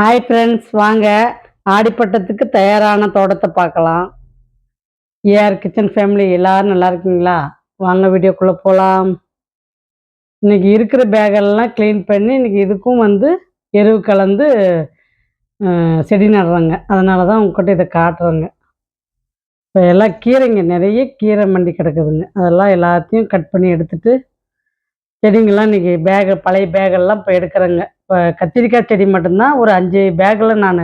Hi friends வாங்க. ஆடிப்பட்டத்துக்கு தயாரான தோட்டத்தை பார்க்கலாம். ஏஆர் கிச்சன் ஃபேமிலி எல்லாரும் நல்லா இருக்கீங்களா? வாங்க வீடியோக்குள்ளே போகலாம் இன்னைக்கு இருக்கிற பேகெல்லாம் க்ளீன் பண்ணி இன்னைக்கு இதுக்கும் வந்து எருவு கலந்து செடி நடுறாங்க. அதனால தான் உங்ககிட்ட இதை காட்டுறேங்க. இப்போ எல்லாம் கீரைங்க நிறைய கீரை மண்டி கிடக்குதுங்க. அதெல்லாம் எல்லாத்தையும் கட் பண்ணி எடுத்துட்டு செடிங்கெல்லாம் இன்னைக்கு பேகு பழைய பேகெல்லாம் இப்போ எடுக்கிறேங்க. இப்போ கத்திரிக்காய் செடி மட்டும்தான் ஒரு அஞ்சு பேக்கில் நான்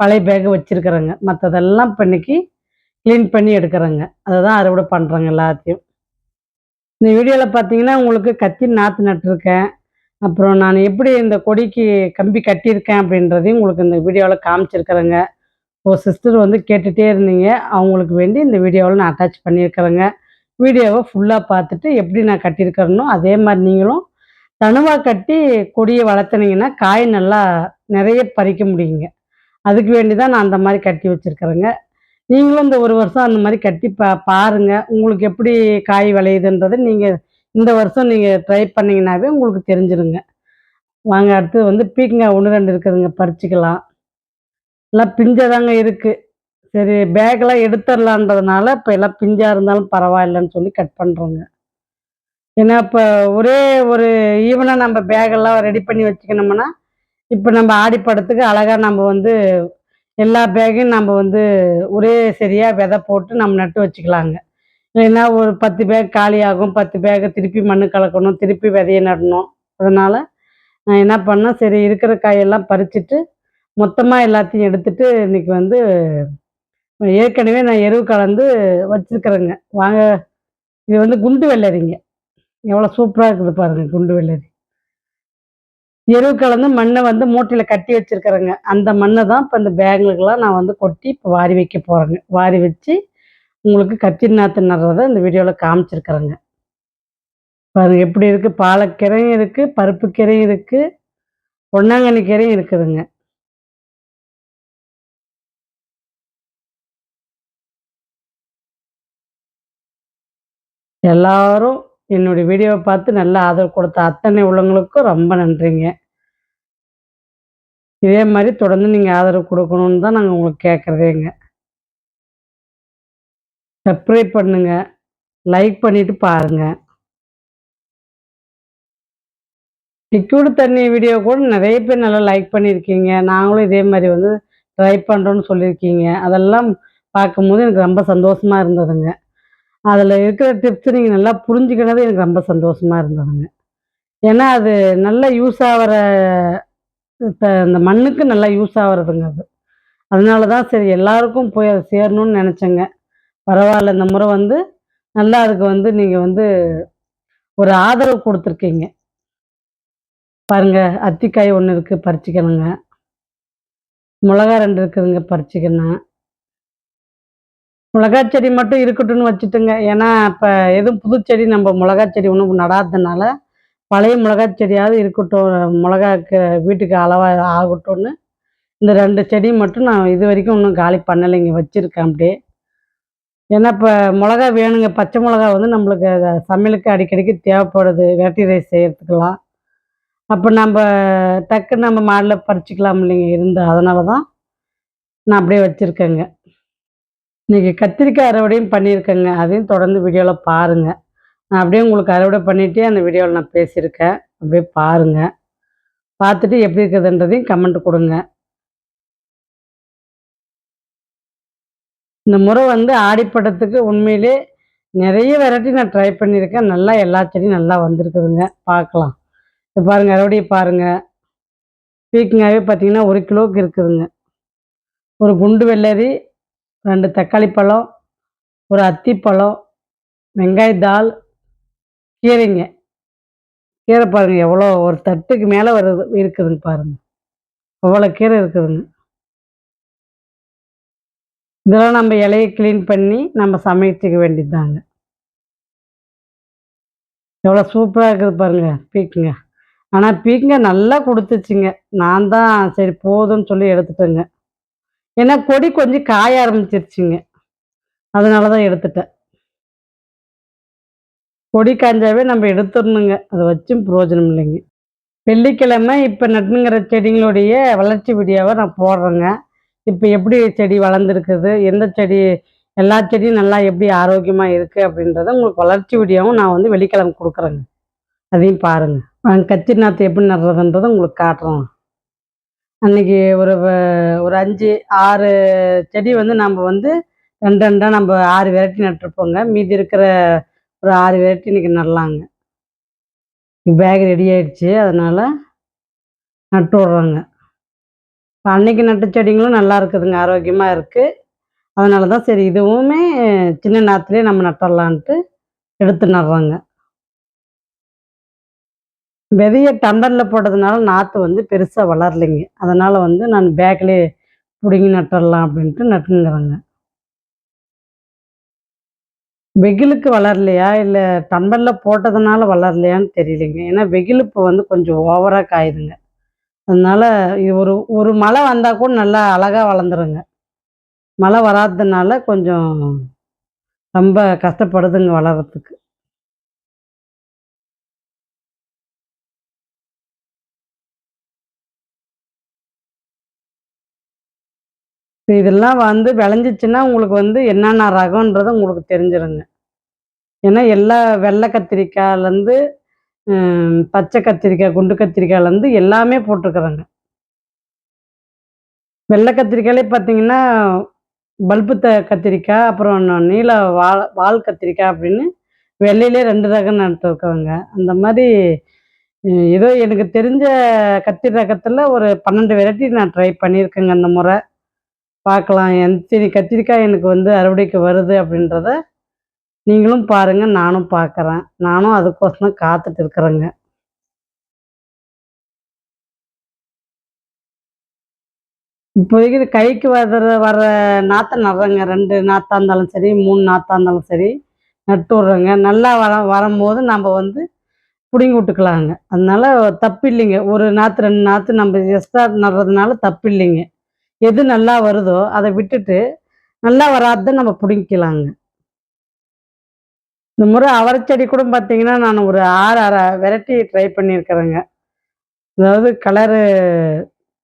பழைய பேக் வச்சுருக்கிறேங்க. மற்றதெல்லாம் இப்போ க்ளீன் பண்ணி எடுக்கிறேங்க. அதை தான் அறுவடை பண்ணுறேங்க எல்லாத்தையும். இந்த வீடியோவில் பார்த்தீங்கன்னா உங்களுக்கு கத்தி நாற்று நட்டிருக்கேன். அப்புறம் நான் எப்படி இந்த கொடிக்கு கம்பி கட்டியிருக்கேன் அப்படின்றதையும் உங்களுக்கு இந்த வீடியோவில் காமிச்சிருக்கிறேங்க. ஒரு சிஸ்டர் வந்து கேட்டுகிட்டே இருந்தீங்க. அவங்களுக்கு வேண்டி இந்த வீடியோவில் நான் அட்டாச் பண்ணியிருக்கிறேங்க. வீடியோவை ஃபுல்லாக பார்த்துட்டு எப்படி நான் கட்டியிருக்கிறேனோ அதே மாதிரி நீங்களும் தனுவாக கட்டி கொடியை வளர்த்துனீங்கன்னா காய் நல்லா நிறைய பறிக்க முடியுங்க. அதுக்கு வேண்டி தான் நான் அந்த மாதிரி கட்டி வச்சுருக்கிறேங்க. நீங்களும் இந்த ஒரு வருஷம் அந்த மாதிரி கட்டி பா பாருங்க. உங்களுக்கு எப்படி காய் விளையுதுன்றதை நீங்கள் இந்த வருஷம் நீங்கள் ட்ரை பண்ணிங்கனாவே உங்களுக்கு தெரிஞ்சிருங்க. வாங்க அடுத்து வந்து பீக்கங்காய் ஒன்று ரெண்டு இருக்குதுங்க. பறிச்சுக்கலாம். எல்லாம் பிஞ்சதாங்க இருக்குது சரி பேக்கெலாம் எடுத்துடலான்றதுனால இப்போ எல்லாம் பிஞ்சாக இருந்தாலும் பரவாயில்லைன்னு சொல்லி கட் பண்ணுறோங்க ஏன்னா இப்போ ஒரே ஒரு ஈவனாக நம்ம பேகெல்லாம் ரெடி பண்ணி வச்சுக்கணும்னா இப்போ நம்ம ஆடிப்படத்துக்கு அழகாக நம்ம வந்து எல்லா பேகையும் நம்ம வந்து ஒரே சரியாக விதை போட்டு நம்ம நட்டு வச்சுக்கலாங்க. இல்லைன்னா ஒரு பத்து பேக் காலியாகும் பத்து பேக்கை திருப்பி மண் கலக்கணும் திருப்பி விதையை நடணும். அதனால் நான் என்ன பண்ணேன் சரி இருக்கிற காயெல்லாம் பறிச்சுட்டு மொத்தமாக எல்லாத்தையும் எடுத்துட்டு இன்னைக்கு வந்து ஏற்கனவே நான் எருவு கலந்து வச்சுருக்குறேங்க. வாங்க இது வந்து குண்டு வெள்ளரிங்க. எவ்வளோ சூப்பராக இருக்குது பாருங்கள் குண்டு வெள்ளரி. எருவு கலந்து மண்ணை வந்து மூட்டையில் கட்டி வச்சிருக்கிறேங்க. அந்த மண்ணை தான் இப்போ இந்த பேங்களுக்கெல்லாம் நான் வந்து கொட்டி இப்போ வாரி வைக்க போகிறேங்க வாரி வச்சு உங்களுக்கு கத்தி நாற்று நடுறதை இந்த வீடியோவில் காமிச்சிருக்கிறேங்க. பாருங்க எப்படி இருக்குது பாலக்கீரையும் இருக்குது பருப்பு கீரையும் இருக்குது பொன்னாங்கண்ணி கீரையும் இருக்குதுங்க. எல்லாரும் என்னுடைய வீடியோவை பார்த்து நல்லா ஆதரவு கொடுத்த அத்தனை உள்ளவங்களுக்கும் ரொம்ப நன்றிங்க. இதே மாதிரி தொடர்ந்து நீங்கள் ஆதரவு கொடுக்கணுன்னு தான் நாங்கள் உங்களுக்கு கேட்குறதேங்க சப்ஸ்கிரைப் பண்ணுங்க. லைக் பண்ணிட்டு பாருங்க. லிக்யூடு தண்ணி வீடியோ கூட நிறைய பேர் நல்லா லைக் பண்ணியிருக்கீங்க நாங்களும் இதே மாதிரி வந்து ட்ரை பண்ணுறோன்னு சொல்லியிருக்கீங்க அதெல்லாம் பார்க்கும்போது எனக்கு ரொம்ப சந்தோஷமாக இருந்ததுங்க. அதில் இருக்கிற டிப்ஸ் நீங்கள் நல்லா புரிஞ்சுக்கினது எனக்கு ரொம்ப சந்தோஷமாக இருந்ததுங்க. ஏன்னா அது நல்லா யூஸ் ஆகிற இந்த மண்ணுக்கு நல்லா யூஸ் ஆகிறதுங்க அது. அதனால தான் சரி எல்லாருக்கும் போய் அதை சேரணும்னு நினச்சேங்க. பரவாயில்ல இந்த முறை வந்து நல்லா அதுக்கு வந்து நீங்கள் வந்து ஒரு ஆதரவு கொடுத்துருக்கீங்க. பாருங்க அத்திக்காய் ஒன்று இருக்குது பறிச்சுக்கணுங்க. மிளகா ரெண்டு இருக்குதுங்க பறிச்சிக்கணும். மிளகா செடி மட்டும் இருக்கட்டும்னு வச்சுட்டுங்க. ஏன்னா இப்போ எதுவும் புது செடி நம்ம மிளகா செடி ஒன்றும் நடாததுனால பழைய மிளகா செடியாவது இருக்கட்டும் மிளகாக்கு வீட்டுக்கு அளவாக ஆகட்டும்னு இந்த ரெண்டு செடி மட்டும் நான் இது வரைக்கும் ஒன்றும் காலி பண்ணலைங்க வச்சுருக்கேன் அப்படியே. ஏன்னா இப்போ மிளகா வேணுங்க. பச்சை மிளகா வந்து நம்மளுக்கு சமையலுக்கு அடிக்கடிக்கு தேவைப்படுது. வெரைட்டி ரைஸ் செய்கிறதுக்கெல்லாம் அப்போ நம்ம டக்குன்னு நம்ம மாடில் பறிச்சிக்கலாம் இல்லைங்க இருந்து. அதனால தான் நான் அப்படியே வச்சுருக்கேங்க. இன்னைக்கு கத்திரிக்காய் அறுவடையும் பண்ணியிருக்கேங்க. அதையும் தொடர்ந்து வீடியோவில் பாருங்கள் நான் அப்படியே உங்களுக்கு அறுவடை பண்ணிகிட்டே அந்த வீடியோவில் நான் பேசியிருக்கேன். அப்படியே பாருங்கள் பார்த்துட்டு எப்படி இருக்குதுன்றதையும் கமெண்ட் கொடுங்க. இந்த முறை வந்து ஆடிப்பட்டத்துக்கு உண்மையிலே நிறைய வெரைட்டி நான் ட்ரை பண்ணியிருக்கேன். நல்லா எல்லா செடியும் நல்லா வந்திருக்குதுங்க. பார்க்கலாம். இப்போ பாருங்கள் அறுவடையை பாருங்கள் பீக்கங்காவே பார்த்தீங்கன்னா ஒரு கிலோவுக்கு இருக்குதுங்க. ஒரு குண்டு வெள்ளரி ரெண்டு தக்காளி பழம் ஒரு அத்திப்பழம் வெங்காய தால் கீரைங்க. கீரை பாருங்கள் எவ்வளோ ஒரு தட்டுக்கு மேலே வருது இருக்குதுங்க பாருங்க. அவ்வளோ கீரை இருக்குதுங்க. இதெல்லாம் நம்ம இலையை க்ளீன் பண்ணி நம்ம சமைச்சிக்க வேண்டியதுதாங்க. எவ்வளோ சூப்பராக இருக்குது பாருங்க பீக்குங்க. ஆனால் பீக்குங்க நல்லா கொடுத்துச்சுங்க. நான் தான் சரி போதும்னு சொல்லி எடுத்துட்டேங்க. ஏன்னா கொடி கொஞ்சம் காய ஆரம்பிச்சிருச்சுங்க. அதனால தான் எடுத்துட்டேன். கொடி காஞ்சாவே நம்ம எடுத்துடணுங்க. அதை வச்சும் பிரயோஜனம் இல்லைங்க. வெள்ளிக்கிழமை இப்போ நட்டுங்கிற செடிங்களுடைய வளர்ச்சி வீடியோவை நான் போடுறேங்க. இப்போ எப்படி செடி வளர்ந்துருக்குது எந்த செடி எல்லா செடியும் நல்லா எப்படி ஆரோக்கியமாக இருக்குது அப்படின்றத உங்களுக்கு வளர்ச்சி வீடியோவும் நான் வந்து வெள்ளிக்கிழமை கொடுக்குறேங்க. அதையும் பாருங்கள் கத்திரி நாற்று எப்படி நடுறதுன்றதை உங்களுக்கு காட்டுறோம் அன்னைக்கு ஒரு ஒரு அஞ்சு ஆறு செடி வந்து நம்ம வந்து ரெண்டு ரெண்டாக நம்ம ஆறு வெரைட்டி நட்டுருப்போங்க. மீதி இருக்கிற ஒரு ஆறு வெரைட்டி இன்றைக்கி நடலாங்க. பேக் ரெடி ஆயிடுச்சு. அதனால் நட்டு விட்றோங்க. இப்போ அன்னைக்கு நட்ட செடிங்களும் நல்லா இருக்குதுங்க. ஆரோக்கியமாக இருக்குது அதனால தான் சரி இதுவுமே சின்ன நேரத்துலேயே நம்ம நட்டுடலான்ட்டு எடுத்து நடுறோங்க. விதைய டண்டனில் போட்டதுனால நாற்று வந்து பெருசாக வளரலைங்க. அதனால் வந்து நான் பேக்லேயே பிடுங்கி நட்டுடலாம் அப்படின்ட்டு நட்டுங்கிறேங்க வெயிலுக்கு வளரலையா? இல்லை டம்பரில் போட்டதுனால வளரலையான்னு தெரியலைங்க. ஏன்னா வெயில் இப்போ வந்து கொஞ்சம் ஓவராக காயுதுங்க. அதனால இது ஒரு ஒரு மழை வந்தால் கூட நல்லா அழகாக வளர்ந்துருங்க. மழை வராததுனால கொஞ்சம் ரொம்ப கஷ்டப்படுதுங்க வளர்கிறதுக்கு இதெல்லாம் வந்து விளைஞ்சிச்சுன்னா உங்களுக்கு வந்து என்னென்ன ரகம்ன்றது உங்களுக்கு தெரிஞ்சிருங்க. ஏன்னா எல்லா வெள்ளை கத்திரிக்காயிலேருந்து பச்சை கத்திரிக்காய் குண்டு கத்திரிக்காயிலேருந்து எல்லாமே போட்டிருக்குறாங்க. வெள்ளை கத்திரிக்காயிலே பார்த்தீங்கன்னா பல்பு த கத்திரிக்காய் அப்புறம் நீல வால் வால் கத்திரிக்காய் அப்படின்னு வெள்ளையிலே ரெண்டு ரகம் நடத்திருக்கவங்க அந்த மாதிரி ஏதோ எனக்கு தெரிஞ்ச கத்திரி ரகத்தில் ஒரு பன்னெண்டு வெரைட்டி நான் ட்ரை பண்ணியிருக்கேங்க அந்த முறை. பார்க்கலாம். எந்த கத்திரிக்காய் எனக்கு வந்து அறுவடைக்கு வருது அப்படின்றத நீங்களும் பாருங்கள் நானும் பார்க்குறேன் நானும் அதுக்கோசரம் காத்துட்டு இருக்கிறேங்க. இப்போதைக்கு இது கைக்கு வர வர நாற்றை நடுறேங்க. ரெண்டு நாற்றா இருந்தாலும் சரி மூணு நாற்றா இருந்தாலும் சரி நட்டு விட்றேங்க. நல்லா வர வரும்போது நம்ம வந்து பிடுங்கி விட்டுக்கலாங்க. அதனால தப்பு இல்லைங்க ஒரு நாற்று ரெண்டு நாற்று நம்ம எக்ஸ்ட்ரா நடுறதுனால தப்பு இல்லைங்க எது நல்லா வருதோ அதை விட்டுட்டு நல்லா வராததை நம்ம பிடுங்கிக்கலாங்க. இந்த முறை அவரைச்செடி கூட பார்த்தீங்கன்னா நான் ஒரு ஆறு அரை வெரைட்டி ட்ரை பண்ணியிருக்கிறேங்க. அதாவது கலரு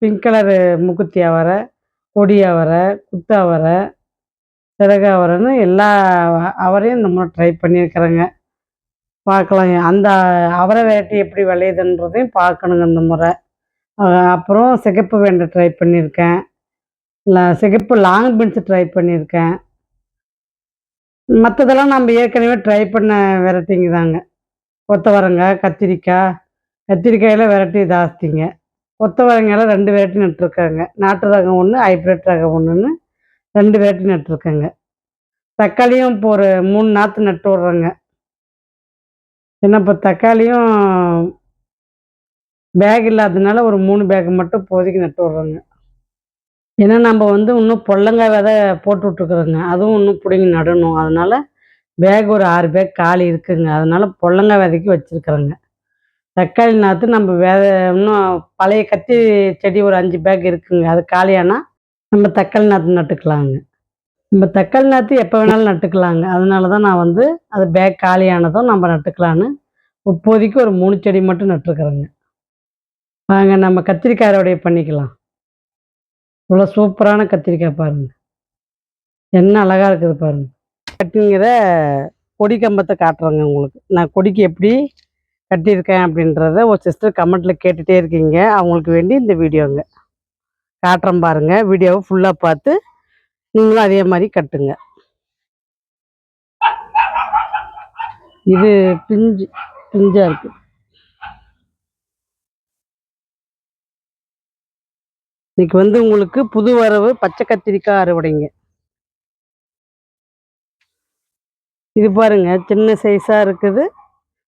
பிங்க் கலரு முக்குத்தி அவரை கொடி அவரை குத்து அவரை சிறகு அவரைன்னு எல்லா அவரையும் இந்த முறை ட்ரை பண்ணியிருக்கிறேங்க. பார்க்கலாம் அந்த அவரை வெரைட்டி எப்படி விளையுதுன்றதையும் பார்க்கணுங்க இந்த முறை. அப்புறம் சிகப்பு வெண்டை ட்ரை பண்ணியிருக்கேன். சிகப்பு லாங் பீன்ஸ் ட்ரை பண்ணியிருக்கேன் மற்றதெல்லாம் நம்ம ஏற்கனவே ட்ரை பண்ண வெரைட்டிங்க தாங்க. கொத்தவரங்க கத்திரிக்காய் கத்திரிக்காயில் வெரைட்டி ஜாஸ்திங்க. கொத்தவரங்காயில ரெண்டு வெரைட்டி நட்டுருக்காங்க. நாட்டு ரகம் ஒன்று ஹைப்ரிட் ரகம் ஒன்றுன்னு ரெண்டு வெரைட்டி நட்டுருக்கேங்க. தக்காளியும் இப்போ ஒரு மூணு நாற்று நட்டு விட்றேங்க. ஏன்னா இப்போ தக்காளியும் பேக் இல்லாததுனால ஒரு மூணு பேக் மட்டும் இப்போதைக்கு நட்டு விட்றேங்க. ஏன்னா நம்ம வந்து இன்னும் பொல்லங்காய் விதை போட்டு விட்ருக்குறோங்க அதுவும் இன்னும் பிடுங்கி நடணும். அதனால் பேக் ஒரு ஆறு பேக் காலி இருக்குங்க. அதனால் பொல்லங்காய் விதைக்கு வச்சுருக்குறோங்க. தக்காளி நாற்று நம்ம வேற இன்னும் பழைய கத்தி செடி ஒரு அஞ்சு பேக் இருக்குங்க. அது காலியானா நம்ம தக்காளி நாற்று நட்டுக்கலாங்க. நம்ம தக்காளி நாற்று எப்போ வேணாலும் நட்டுக்கலாங்க. அதனால தான் நான் வந்து அது பேக் காலியானதும் நம்ம நட்டுக்கலான்னு இப்போதைக்கு ஒரு மூணு செடி மட்டும் நட்டுருக்குறேங்க. வாங்க நம்ம கத்திரிக்காய் அறுவடை பண்ணிக்கலாம். இவ்வளோ சூப்பரான கத்திரிக்காய் பாருங்க. என்ன அழகாக இருக்குது பாருங்க. கட்டிங்கிற கொடி கம்பத்தை காட்டுறேங்க உங்களுக்கு. நான் கொடிக்கு எப்படி கட்டியிருக்கேன் அப்படின்றத ஒரு சிஸ்டர் கமெண்ட்டில் கேட்டுகிட்டே இருக்கீங்க. அவங்களுக்கு வேண்டி இந்த வீடியோங்க. காட்டுறேன் பாருங்கள் வீடியோவை ஃபுல்லாக பார்த்து நீங்களும் அதே மாதிரி கட்டுங்க. இது பிஞ்சு பிஞ்சாக இருக்குது இன்னைக்கு வந்து உங்களுக்கு புது வரவு பச்சை கத்திரிக்காய் அறுவடைங்க. இது பாருங்க சின்ன சைஸா இருக்குது.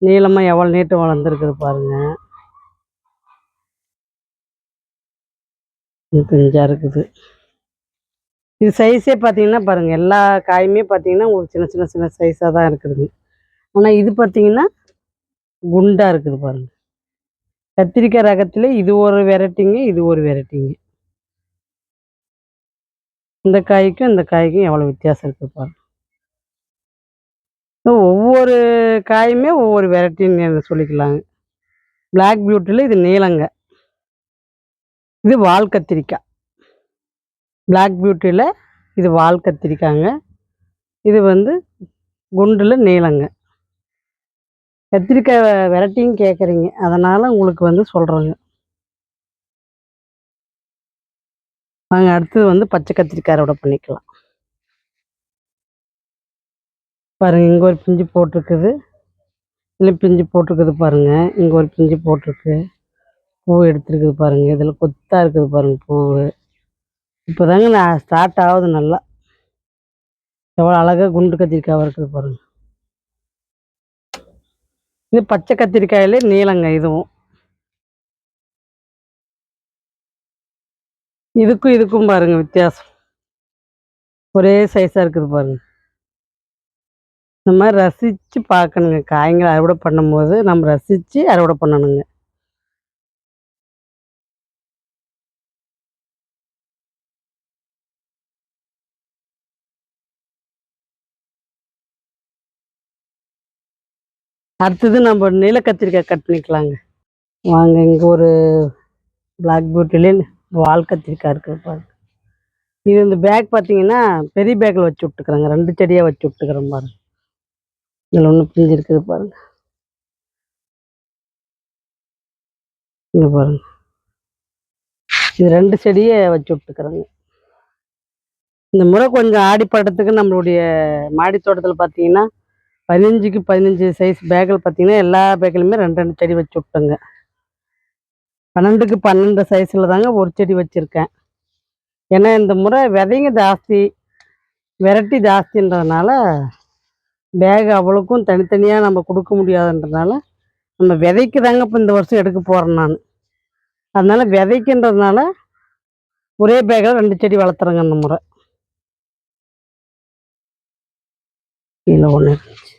நீளமா எவ்வளவு நீட்டம் வளர்ந்துருக்குது பாருங்க. இது இருக்குது. இது சைஸே பார்த்தீங்கன்னா பாருங்க எல்லா காயுமே பார்த்தீங்கன்னா உங்களுக்கு சின்ன சின்ன சின்ன சைஸாக தான் இருக்குதுங்க ஆனால் இது பார்த்தீங்கன்னா குண்டா இருக்குது பாருங்க. கத்திரிக்காய் ரகத்துல இது ஒரு வெரைட்டிங்க இது ஒரு வெரைட்டிங்க இந்த காய்க்கும் இந்த காய்க்கும் எவ்வளோ வித்தியாசம் இருக்குது பாருங்க. ஒவ்வொரு காயுமே ஒவ்வொரு வெரைட்டின்னு சொல்லிக்கலாங்க. பிளாக் பியூட்டியில் இது நீளங்க இது வால் கத்திரிக்காய் பிளாக் பியூட்டியில் இது வால் கத்திரிக்காங்க. இது வந்து குண்டில் நீளங்க கத்திரிக்காய் வெரைட்டியும் கேட்குறீங்க அதனால் உங்களுக்கு வந்து சொல்கிறேங்க வாங்க அடுத்தது வந்து பச்சை கத்திரிக்காய் அறுவடை பண்ணிக்கலாம். பாருங்க இங்கே ஒரு பிஞ்சு போட்டிருக்குது. இல்லை பிஞ்சு போட்டிருக்குது பாருங்க. இங்கே ஒரு பிஞ்சு போட்டிருக்கு. பூ எடுத்துருக்குது பாருங்க. இதில் கொத்தாக இருக்குது பாருங்க பூவு. இப்போதாங்க நான் ஸ்டார்ட் ஆகுது நல்லா. எவ்வளோ அழகாக குண்டு கத்திரிக்காய் இருக்குது பாருங்கள் இது பச்சை கத்திரிக்காயிலே நீளங்க இதுவும். இதுக்கும் இதுக்கும் பாருங்க வித்தியாசம். ஒரே சைஸாக இருக்குது பாருங்க. இந்த மாதிரி ரசித்து பார்க்கணுங்க. காய்களை அறுவடை பண்ணும்போது நம்ம ரசித்து அறுவடை பண்ணணுங்க. அடுத்தது நம்ம நீல கத்திரிக்காய் கட் பண்ணிக்கலாங்க. வாங்க இங்கே ஒரு பிளாக் பியூட்டிலே வால் கத்திரிக்காய் இருக்குது பாருங்க. இது இந்த பேக் பார்த்தீங்கன்னா பெரிய பேக்கில் வச்சு விட்டுக்கிறேங்க. ரெண்டு செடியாக வச்சு விட்டுக்கிறேன் பாருங்க. இதில் ஒன்று பிஞ்சு இருக்குது பாருங்க. இங்கே பாருங்க. இது ரெண்டு செடியை வச்சு விட்டுக்கிறேங்க. இந்த முறை கொஞ்சம் ஆடிப்பட்டத்துக்கு நம்மளுடைய மாடி தோட்டத்தில் பார்த்தீங்கன்னா பதினஞ்சுக்கு பதினஞ்சு சைஸ் பேக்கில் பார்த்தீங்கன்னா எல்லா பேக்கிலுமே ரெண்டு ரெண்டு செடி வச்சு விட்டேங்க. பன்னெண்டுக்கு பன்னெண்டு சைஸில் தாங்க ஒரு செடி வச்சுருக்கேன். ஏன்னா இந்த முறை விதைங்க ஜாஸ்தி வெரைட்டி ஜாஸ்தின்றதுனால பேக் அவ்வளோக்கும் தனித்தனியாக நம்ம கொடுக்க முடியாதுன்றதுனால நம்ம விதைக்கு தாங்க இப்போ இந்த வருஷம் எடுக்க போகிறேன் நான். அதனால் விதைக்குன்றதுனால ஒரே பேக்கில் ரெண்டு செடி வளர்த்துறேங்க இந்த முறை. கீழே ஒன்று இருந்துச்சு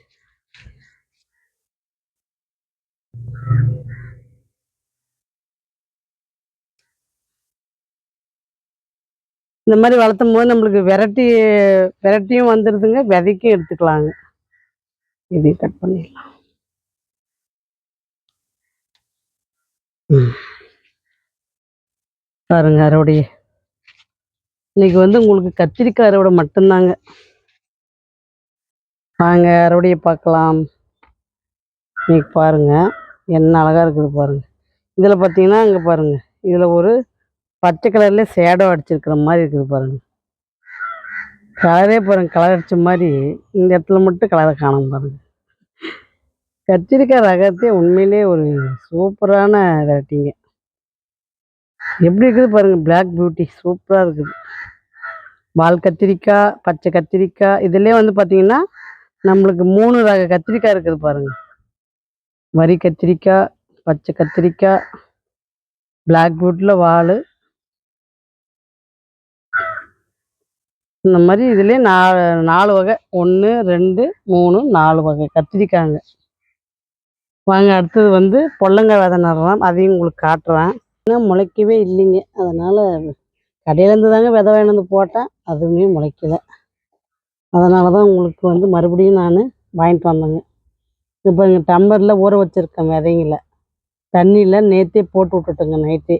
இந்த மாதிரி வளர்த்தும் போது நம்மளுக்கு விரட்டி விரட்டியும் வந்துடுதுங்க விதைக்கும் எடுத்துக்கலாங்க. இதையும் கட் பண்ணிடலாம். பாருங்க அறுவடைய இன்னைக்கு வந்து உங்களுக்கு கத்திரிக்காய் அறுவடை மட்டும்தாங்க. வாங்க அறுவடையை பார்க்கலாம். இன்னைக்கு பாருங்க. என்ன அழகா இருக்குது பாருங்க. இதில் பார்த்தீங்கன்னா அங்கே பாருங்க. இதில் ஒரு பச்சை கலர்ல சேடோ அடிச்சிருக்கிற மாதிரி இருக்குது பாருங்க. கலரே பாருங்க கலர் அடிச்ச மாதிரி இந்த இடத்துல மட்டும் கலரை காணும் பாருங்க. கத்திரிக்காய் ரகத்தே உண்மையிலே ஒரு சூப்பரான வெரைட்டிங்க. எப்படி இருக்குது பாருங்க பிளாக் பியூட்டி சூப்பராக இருக்குது. வால் கத்திரிக்காய் பச்சை கத்திரிக்காய் இதுலேயே வந்து பார்த்தீங்கன்னா நம்மளுக்கு மூணு ரக கத்திரிக்காய் இருக்குது பாருங்க. வரி கத்திரிக்காய் பச்சை கத்திரிக்காய் பிளாக் பியூட்டியில் வால் இந்த மாதிரி இதுலேயே நாலு நாலு வகை. ஒன்று ரெண்டு மூணு நாலு வகை கத்திரிக்காங்க. வாங்க அடுத்தது வந்து பொல்லங்காய் விதை நடலாம். அதையும் உங்களுக்கு காட்டுறேன். இன்னும் முளைக்கவே இல்லைங்க. அதனால் கடையிலேருந்து தாங்க விதை வாங்கிட்டு போட்டேன். அதுவுமே முளைக்கல. அதனால தான் உங்களுக்கு வந்து மறுபடியும் நான் வாங்கிட்டு வந்தேங்க. இப்போ இங்கே டம்பரில் ஊற வச்சுருக்கேன் விதைங்கள. தண்ணியில் நேற்றே போட்டு விட்டுட்டேங்க நைட்டே.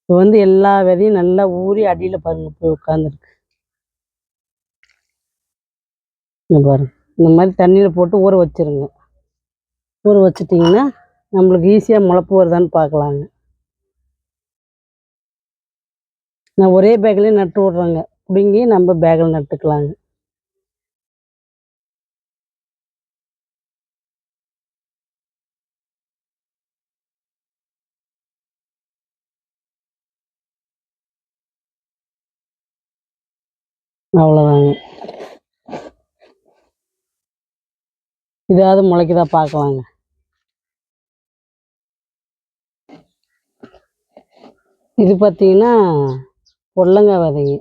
இப்போ வந்து எல்லா விதையும் நல்லா ஊறி அடியில் பாருங்க போய் உட்காந்துருக்கு இங்க பாருங்க. இந்த மாதிரி தண்ணியில் போட்டு ஊற வச்சிருங்க. ஊற வச்சிட்டிங்கன்னா நம்மளுக்கு ஈஸியாக முளைப்பு வருதான்னு பார்க்கலாங்க. நான் ஒரே பேக்லேயே நட்டு விட்றேங்க. பிடுங்கி நம்ம பேக்கில் நட்டுக்கலாங்க. அவ்வளோதாங்க இதாவது முளைக்குதா பார்க்கலாங்க இது பார்த்தீங்கன்னா பொல்லங்காய் விதைங்க.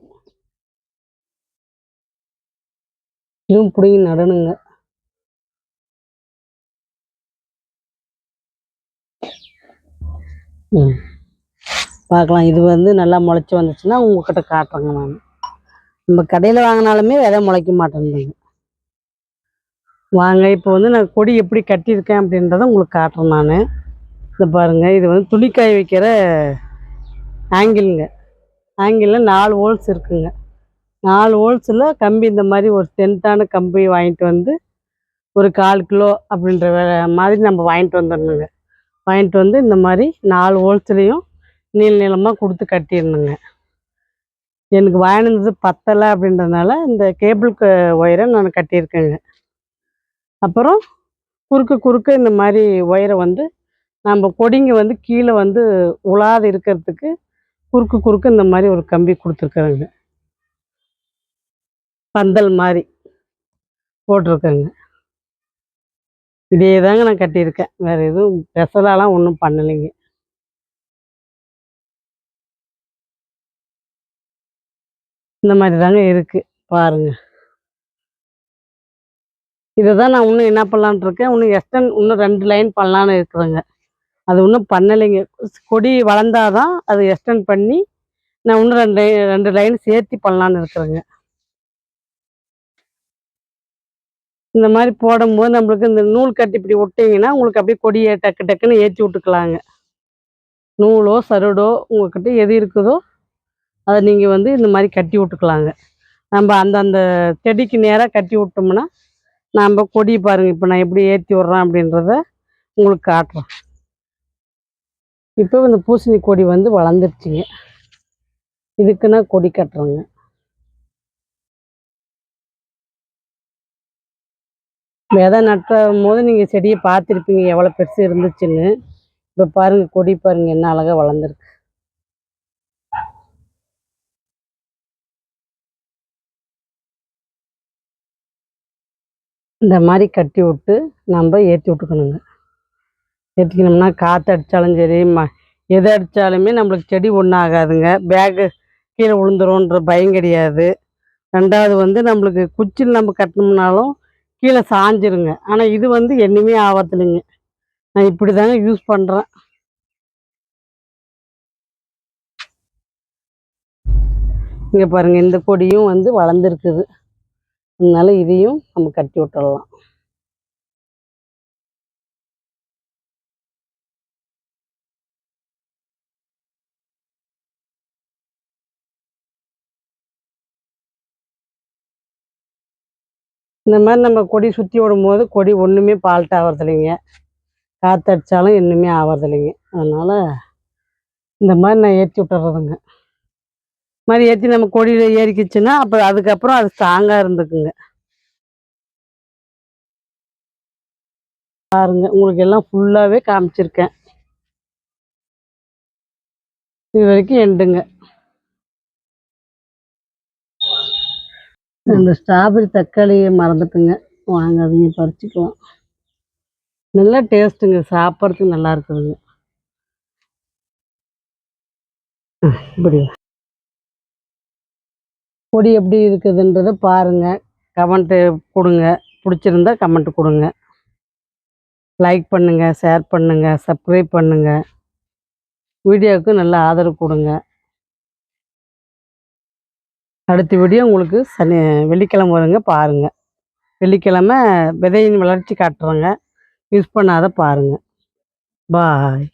இதுவும் பிடிங்கி நடணுங்க. ம். பார்க்கலாம் இது வந்து நல்லா முளைச்சி வந்துச்சுன்னா உங்ககிட்ட காட்டுறேங்க நான். நம்ம கடையில் வாங்கினாலுமே விதை முளைக்க மாட்டேங்குதுங்க வாங்க இப்போ வந்து நான் கொடி எப்படி கட்டியிருக்கேன் அப்படின்றத உங்களுக்கு காட்டுறேன் நான். இந்த பாருங்கள் இது வந்து துணிக்காய் வைக்கிற ஆங்கிளுங்க ஆங்கிளில் நாலு ஹோல்ஸ் இருக்குங்க. நாலு ஹோல்ஸில் கம்பி இந்த மாதிரி ஒரு ஸ்ட்ரென்த்தான கம்பி வாங்கிட்டு வந்து ஒரு கால் கிலோ அப்படின்ற மாதிரி நம்ம வாங்கிட்டு வந்துடணுங்க. வாங்கிட்டு வந்து இந்த மாதிரி நாலு ஹோல்ஸ்லேயும் நீள நீளமாக கொடுத்து கட்டிடணுங்க. எனக்கு வாங்கினது பத்தலை அப்படின்றதுனால இந்த கேபிள் ஒயரை நான் கட்டியிருக்கேங்க. அப்புறம் குறுக்க குறுக்க இந்த மாதிரி ஒயரை வந்து நம்ம கொடிங்க வந்து கீழே வந்து உலாது இருக்கிறதுக்கு குறுக்கு குறுக்க இந்த மாதிரி ஒரு கம்பி கொடுத்துருக்குறேங்க. பந்தல் மாதிரி போட்டிருக்கேங்க. இதே தாங்க நான் கட்டியிருக்கேன். வேறு எதுவும் ஸ்பெஷலாலாம் ஒன்றும் பண்ணலைங்க. இந்த மாதிரி தாங்க இருக்குது பாருங்கள் இதை தான் நான் இன்னும் என்ன பண்ணலான் இருக்கேன். இன்னும் எக்ஸ்டன் இன்னும் ரெண்டு லைன் பண்ணலான்னு இருக்கிறேங்க. அது இன்னும் பண்ணலைங்க. கொடி வளர்ந்தாதான் அது எஸ்டன் பண்ணி நான் இன்னும் ரெண்டு ரெண்டு லைன் சேர்த்தி பண்ணலான்னு இருக்கிறேங்க. இந்த மாதிரி போடும்போது நம்மளுக்கு இந்த நூல் கட்டி இப்படி விட்டிங்கன்னா உங்களுக்கு அப்படியே கொடியை டக்கு டக்குன்னு ஏற்றி விட்டுக்கலாங்க. நூலோ சருடோ உங்கள்கிட்ட எது இருக்குதோ அதை நீங்கள் வந்து இந்த மாதிரி கட்டி விட்டுக்கலாங்க. நம்ம அந்தந்த செடிக்கு நேராக கட்டி விட்டோம்னா நாம் கொடி பாருங்க. இப்போ நான் எப்படி ஏற்றி விட்றேன் அப்படின்றத உங்களுக்கு காட்டுறேன். இப்போ இந்த பூசணி கொடி வந்து வளர்ந்துருச்சுங்க. இதுக்குன்னா கொடி கட்டுறேங்க. விதை நட்டும் போது நீங்கள் செடியை பார்த்துருப்பீங்க. எவ்வளோ பெருசு இருந்துச்சுன்னு. இப்போ பாருங்கள் கொடி பாருங்கள் என்ன அழகாக வளர்ந்துருக்கு. இந்த மாதிரி கட்டி விட்டு நம்ம ஏற்றி விட்டுக்கணுங்க. ஏற்றிக்கணும்னா காற்று அடித்தாலும் சரி ம எது அடித்தாலுமே நம்மளுக்கு செடி ஒன்றும் ஆகாதுங்க. பேகு கீழே விழுந்துரும்ன்ற பயம் கிடையாது. ரெண்டாவது வந்து நம்மளுக்கு குச்சியில் நம்ம கட்டினோம்னாலும் கீழே சாஞ்சிருங்க. ஆனால் இது வந்து என்னமே ஆபத்துலைங்க நான் இப்படி தாங்க யூஸ் பண்ணுறேன் இங்கே பாருங்கள் இந்த கொடியும் வந்து வளர்ந்துருக்குது. அதனால இதையும் நம்ம கட்டி விட்டுறலாம். இந்த மாதிரி நம்ம கொடி சுற்றி விடும்போது கொடி ஒன்றுமே பால்ட் ஆகிறதில்லைங்க காற்றடிச்சாலும் இன்னுமே ஆகிறதில்லைங்க அதனால் இந்த மாதிரி நான் ஏற்றி விட்டுறதுங்க. மாதிரி ஏற்றி நம்ம கொடியில் ஏறிக்கிச்சுன்னா அப்போ அதுக்கப்புறம் அது ஸ்ட்ராங்காக இருந்துக்குங்க. பாருங்க உங்களுக்கு எல்லாம் ஃபுல்லாகவே காமிச்சிருக்கேன். இது வரைக்கும் எண்டுங்க. இந்த ஸ்ட்ராபெரி தக்காளியை மறந்துட்டுங்க. வாங்க அதையும் பறிச்சுக்கலாம் நல்லா டேஸ்ட்டுங்க சாப்பிட்றதுக்கு நல்லா இருக்குதுங்க. இப்படி கொடி எப்படி இருக்குதுன்றதை பாருங்க. கமெண்ட்டு கொடுங்க. பிடிச்சிருந்தா கமெண்ட் கொடுங்க. லைக் பண்ணுங்க ஷேர் பண்ணுங்க சப்ஸ்கிரைப் பண்ணுங்க. வீடியோவுக்கு நல்ல ஆதரவு கொடுங்க. அடுத்த வீடியோ உங்களுக்கு சனி வெள்ளிக்கிழமை வருங்க பாருங்க. வெள்ளிக்கிழமை விதையின் வளர்ச்சி காட்டுறோங்க. யூஸ் பண்ணாத பாருங்க. பாய்